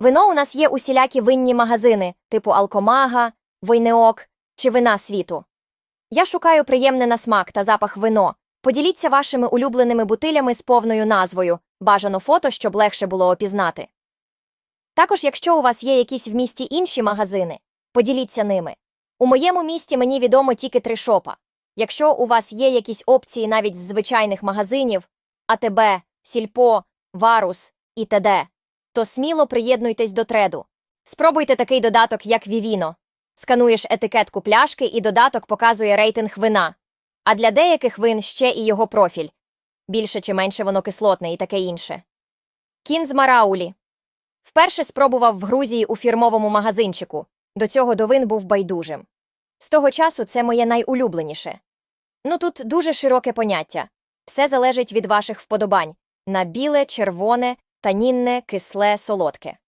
Вино у нас є усілякі винні магазини, типу Алкомага, Войнеок чи вина світу. Я шукаю приємне на смак та запах вино. Поділіться вашими улюбленими бутилями з повною назвою, бажано фото, щоб легше було опізнати. Також, якщо у вас є якісь в місті інші магазини, поділіться ними. У моєму місті мені відомо тільки три шопа. Якщо у вас є якісь опції навіть з звичайних магазинів АТБ, Сільпо, Варус і т.д., то сміло приєднуйтесь до треду. Спробуйте такий додаток, як Vivino. Скануєш етикетку пляшки, і додаток показує рейтинг вина. А для деяких вин ще і його профіль. Більше чи менше воно кислотне і таке інше. Кін з Мараулі. Вперше спробував в Грузії у фірмовому магазинчику. До цього до вин був байдужим. З того часу це моє найулюбленіше. Ну тут дуже широке поняття. Все залежить від ваших вподобань на біле, червоне, танінне, кисле, солодке.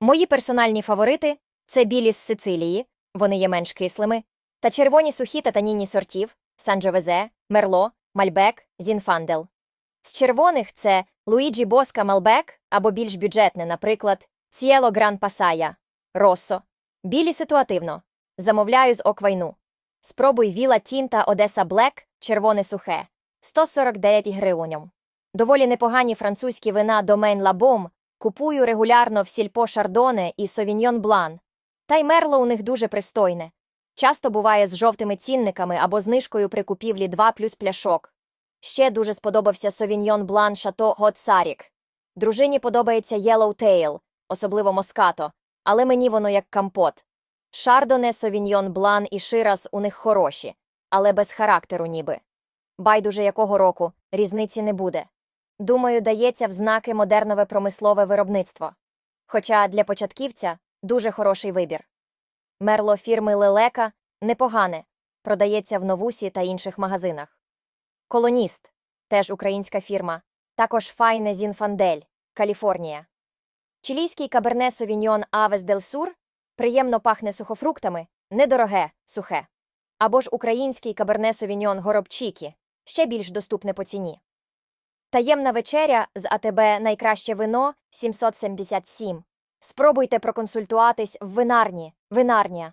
Мої персональні фаворити це білі з Сицилії, вони є менш кислими, та червоні сухі та танінні сортів Санджовезе, Мерло, Мальбек, Зінфандел. З червоних це Луїджі Боска Малбек або більш бюджетне, наприклад, Ціело Гран Пасая, Россо. Білі ситуативно. Замовляю з Оквайну. Спробуй Віла Тінта Одеса Блек, червоне сухе, 149 гривень. Доволі непогані французькі вина Домен Лабом купую регулярно в Сільпо Шардоне і Совіньйон Блан. Та й мерло у них дуже пристойне. Часто буває з жовтими цінниками або знижкою при купівлі 2 плюс пляшок. Ще дуже сподобався Совіньйон Блан Шато Гот Сарік. Дружині подобається Yellow Tail, особливо Москато, але мені воно як компот. Шардоне, Совіньйон Блан і Ширас у них хороші, але без характеру ніби. Байдуже якого року, різниці не буде. Думаю, дається в знаки модернове промислове виробництво. Хоча для початківця дуже хороший вибір. Мерло фірми Лелека непогане, продається в Новусі та інших магазинах. Колоніст теж українська фірма, також Файне Зінфандель, Каліфорнія. Чилійський каберне Совіньйон Авес Дел Сур приємно пахне сухофруктами, недороге, сухе. Або ж український каберне Совіньйон Горобчікі, ще більш доступне по ціні. Таємна вечеря з АТБ найкраще вино 777. Спробуйте проконсультуватись в винарні, винарня.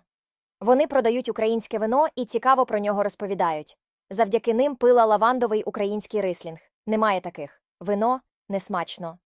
Вони продають українське вино і цікаво про нього розповідають. Завдяки ним пила лавандовий український рислінг. Немає таких. Вино несмачно.